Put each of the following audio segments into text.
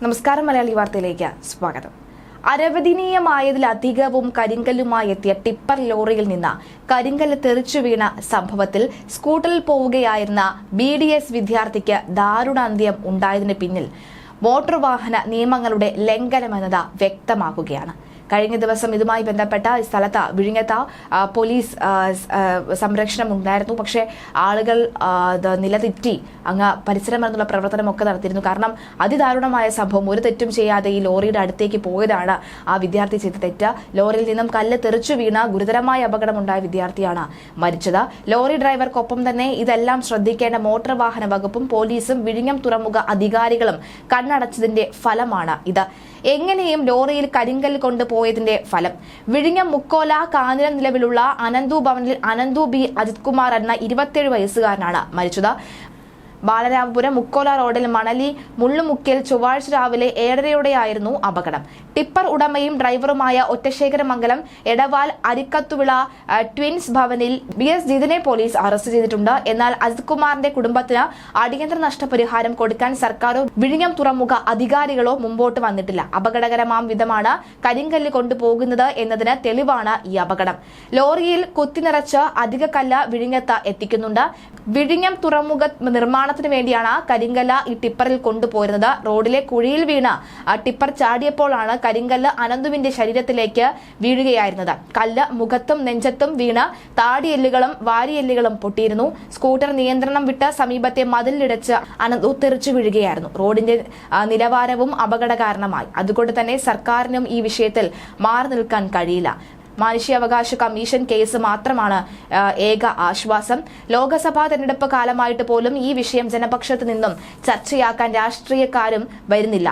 നമസ്കാരം മലയാളി വാർത്തയിലേക്ക് സ്വാഗതം. അരവദനീയമായതിലധികവും കരിങ്കല്ലുമായി എത്തിയ ടിപ്പർ ലോറിയിൽ നിന്ന് കരിങ്കല്ല് തെറിച്ചു വീണ സംഭവത്തിൽ സ്കൂട്ടറിൽ പോവുകയായിരുന്ന ബി ഡി എസ് വിദ്യാർത്ഥിക്ക് ദാരുണാന്ത്യം ഉണ്ടായതിന് പിന്നിൽ മോട്ടോർ വാഹന നിയമങ്ങളുടെ ലംഘനമെന്നത് വ്യക്തമാക്കുകയാണ് കഴിഞ്ഞ ദിവസം ഇതുമായി ബന്ധപ്പെട്ട സ്ഥലത്ത് വിഴിഞ്ഞത്ത് പോലീസ് സംരക്ഷണം ഉണ്ടായിരുന്നു. പക്ഷേ ആളുകൾ നിലതെറ്റി അങ്ങ് പരിസരം എന്നുള്ള പ്രവർത്തനമൊക്കെ നടത്തിയിരുന്നു. കാരണം അതിദാരുണമായ സംഭവം. ഒരു തെറ്റും ചെയ്യാതെ ഈ ലോറിയുടെ അടുത്തേക്ക് പോയതാണ് ആ വിദ്യാർത്ഥി ചെയ്ത തെറ്റ്. ലോറിയിൽ നിന്നും കല്ല് തെറിച്ചു വീണ ഗുരുതരമായ അപകടമുണ്ടായ വിദ്യാർത്ഥിയാണ് മരിച്ചത്. ലോറി ഡ്രൈവർക്കൊപ്പം തന്നെ ഇതെല്ലാം ശ്രദ്ധിക്കേണ്ട മോട്ടോർ വാഹന വകുപ്പും പോലീസും വിഴിഞ്ഞം തുറമുഖ അധികാരികളും കണ്ണടച്ചതിന്റെ ഫലമാണ് ഇത്. എങ്ങനെയും ലോറിയിൽ കരിങ്കൽ കൊണ്ടുപോയതിന്റെ ഫലം. വിഴിഞ്ഞം മുക്കോല കാഞ്ഞിരം നിലവിലുള്ള അനന്തു ഭവനിൽ അനന്തു ബി അജിത് കുമാർ എന്ന ഇരുപത്തിയേഴ് വയസ്സുകാരനാണ് മരിച്ചത്. ബാലരാമപുരം മുക്കോല റോഡിൽ മണലി മുള്ളുമുക്കിൽ ചൊവ്വാഴ്ച രാവിലെ ഏഴരയോടെയായിരുന്നു അപകടം. ടിപ്പർ ഉടമയും ഡ്രൈവറുമായ ഒറ്റശേഖരമംഗലം എടവാൽ അരിക്കത്തുവിള ട്വിൻസ് ഭവനിൽ ബി എസ് ജിതിനെ പോലീസ് അറസ്റ്റ് ചെയ്തിട്ടുണ്ട്. എന്നാൽ അജിത് കുമാറിന്റെ കുടുംബത്തിന് അടിയന്തര നഷ്ടപരിഹാരം കൊടുക്കാൻ സർക്കാരോ വിഴിഞ്ഞം തുറമുഖ അധികാരികളോ മുമ്പോട്ട് വന്നിട്ടില്ല. അപകടകരമാം വിധമാണ് കരിങ്കല്ല് കൊണ്ടുപോകുന്നത് എന്നതിന് തെളിവാണ് ഈ അപകടം. ലോറിയിൽ കുത്തിനിറച്ച് അധിക കല്ല് വിഴിഞ്ഞത്ത് എത്തിക്കുന്നുണ്ട്. വിഴിഞ്ഞം തുറമുഖ നിർമ്മാണത്തിന് വേണ്ടിയാണ് കരിങ്കല്ല് ഈ ടിപ്പറിൽ കൊണ്ടുപോയിരുന്നത്. റോഡിലെ കുഴിയിൽ വീണ ടിപ്പർ ചാടിയപ്പോഴാണ് കരിങ്കല്ല് അനന്തുവിന്റെ ശരീരത്തിലേക്ക് വീഴുകയായിരുന്നത്. കല്ല് മുഖത്തും നെഞ്ചത്തും വീണ് താടിയെല്ലുകളും വാരിയെല്ലുകളും പൊട്ടിയിരുന്നു. സ്കൂട്ടർ നിയന്ത്രണം വിട്ട് സമീപത്തെ മതിലിടിച്ച് അനന്തു തെറിച്ചു വീഴുകയായിരുന്നു. റോഡിന്റെ നിലവാരവും അപകട കാരണമായി അതുകൊണ്ട് തന്നെ സർക്കാരിനും ഈ വിഷയത്തിൽ മാറി നിൽക്കാൻ കഴിയില്ല. മനുഷ്യാവകാശ കമ്മീഷൻ കേസ് മാത്രമാണ് ഏക ആശ്വാസം. ലോക്സഭാ തെരഞ്ഞെടുപ്പ് കാലമായിട്ട് പോലും ഈ വിഷയം ജനപക്ഷത്ത് നിന്നും ചർച്ചയാക്കാൻ രാഷ്ട്രീയക്കാരും വരുന്നില്ല.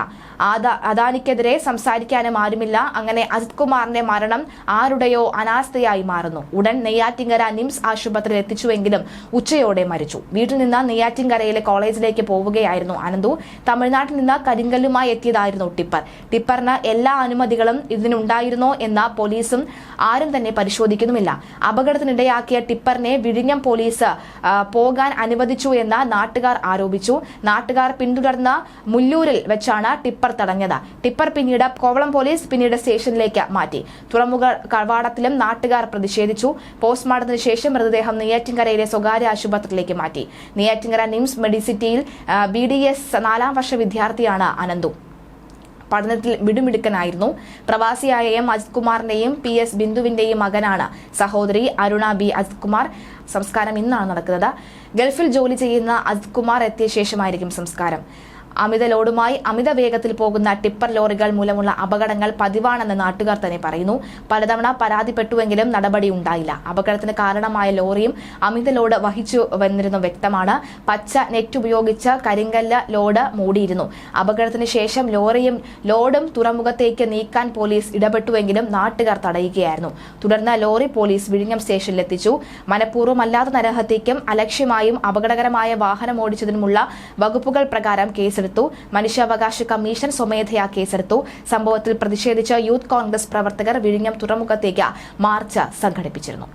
അദാനിക്കെതിരെ സംസാരിക്കാനും ആരുമില്ല. അങ്ങനെ അജിത് കുമാറിന്റെ മരണം ആരുടെയോ അനാസ്ഥയായി മാറുന്നു. ഉടൻ നെയ്യാറ്റിങ്കര നിംസ് ആശുപത്രിയിൽ എത്തിച്ചുവെങ്കിലും ഉച്ചയോടെ മരിച്ചു. വീട്ടിൽ നിന്ന് നെയ്യാറ്റിങ്കരയിലെ കോളേജിലേക്ക് പോവുകയായിരുന്നു അനന്തു. തമിഴ്നാട്ടിൽ നിന്ന് കരിങ്കല്ലുമായി എത്തിയതായിരുന്നു ടിപ്പർ. ടിപ്പറിന് എല്ലാ അനുമതികളും ഇതിനുണ്ടായിരുന്നോ എന്ന പോലീസും ആരും തന്നെ പരിശോധിക്കുന്നുമില്ല. അപകടത്തിനിടയാക്കിയ ടിപ്പറിനെ വിഴിഞ്ഞം പോലീസ് പോകാൻ അനുവദിച്ചു എന്ന് നാട്ടുകാർ ആരോപിച്ചു. നാട്ടുകാർ പിന്തുടർന്ന മുല്ലൂരിൽ വെച്ചാണ് ടിപ്പർ തടഞ്ഞത്. ടിപ്പർ പിന്നീട് കോവളം പോലീസ് പിന്നീട് സ്റ്റേഷനിലേക്ക് മാറ്റി. തുറമുഖ കവാടത്തിലും നാട്ടുകാർ പ്രതിഷേധിച്ചു. പോസ്റ്റ്മോർട്ടത്തിന് ശേഷം മൃതദേഹം നെയ്യാറ്റിൻകരയിലെ സ്വകാര്യ ആശുപത്രിയിലേക്ക് മാറ്റി. നെയ്യാറ്റിൻകര നിംസ് മെഡിസിറ്റിയിൽ ബി ഡി എസ് നാലാം വർഷ വിദ്യാർത്ഥിയാണ് അനന്തു. പഠനത്തിൽ മിടുമിടുക്കനായിരുന്നു. പ്രവാസിയായ എം അജിത് കുമാറിന്റെയും പി എസ് ബിന്ദുവിന്റെയും മകനാണ് സഹോദരി അരുണ ബി അജിത് കുമാർ സംസ്കാരം ഇന്നാണ് നടക്കുന്നത്. ഗൾഫിൽ ജോലി ചെയ്യുന്ന അജിത് കുമാർ എത്തിയ ശേഷമായിരിക്കും സംസ്കാരം. അമിത ലോഡുമായി അമിത വേഗത്തിൽ പോകുന്ന ടിപ്പർ ലോറികൾ മൂലമുള്ള അപകടങ്ങൾ പതിവാണെന്ന് നാട്ടുകാർ തന്നെ പറയുന്നു. പലതവണ പരാതിപ്പെട്ടുവെങ്കിലും നടപടി ഉണ്ടായില്ല. അപകടത്തിന് കാരണമായ ലോറിയും അമിത ലോഡ് വഹിച്ചു വന്നിരുന്നു വ്യക്തമാണ്. പച്ച നെറ്റ് ഉപയോഗിച്ച് കരിങ്കല്ല് ലോഡ് മൂടിയിരുന്നു. അപകടത്തിന് ശേഷം ലോറിയും ലോഡും തുറമുഖത്തേക്ക് നീക്കാൻ പോലീസ് ഇടപെട്ടുവെങ്കിലും നാട്ടുകാർ തടയുകയായിരുന്നു. തുടർന്ന് ലോറി പോലീസ് വിഴിഞ്ഞം സ്റ്റേഷനിലെത്തിച്ചു. മനഃപൂർവമല്ലാത്ത നരഹത്യയ്ക്കും അലക്ഷ്യമായും അപകടകരമായ വാഹനം ഓടിച്ചതിനുമുള്ള വകുപ്പുകൾ പ്രകാരം കേസെടുത്തു. മനുഷ്യാവകാശ കമ്മീഷൻ സ്വമേധയാ കേസെടുത്തു. സംഭവത്തിൽ പ്രതിഷേധിച്ച് യൂത്ത് കോൺഗ്രസ് പ്രവർത്തകർ വിഴിഞ്ഞം തുറമുഖത്തേക്ക് മാർച്ച് സംഘടിപ്പിച്ചിരുന്നു.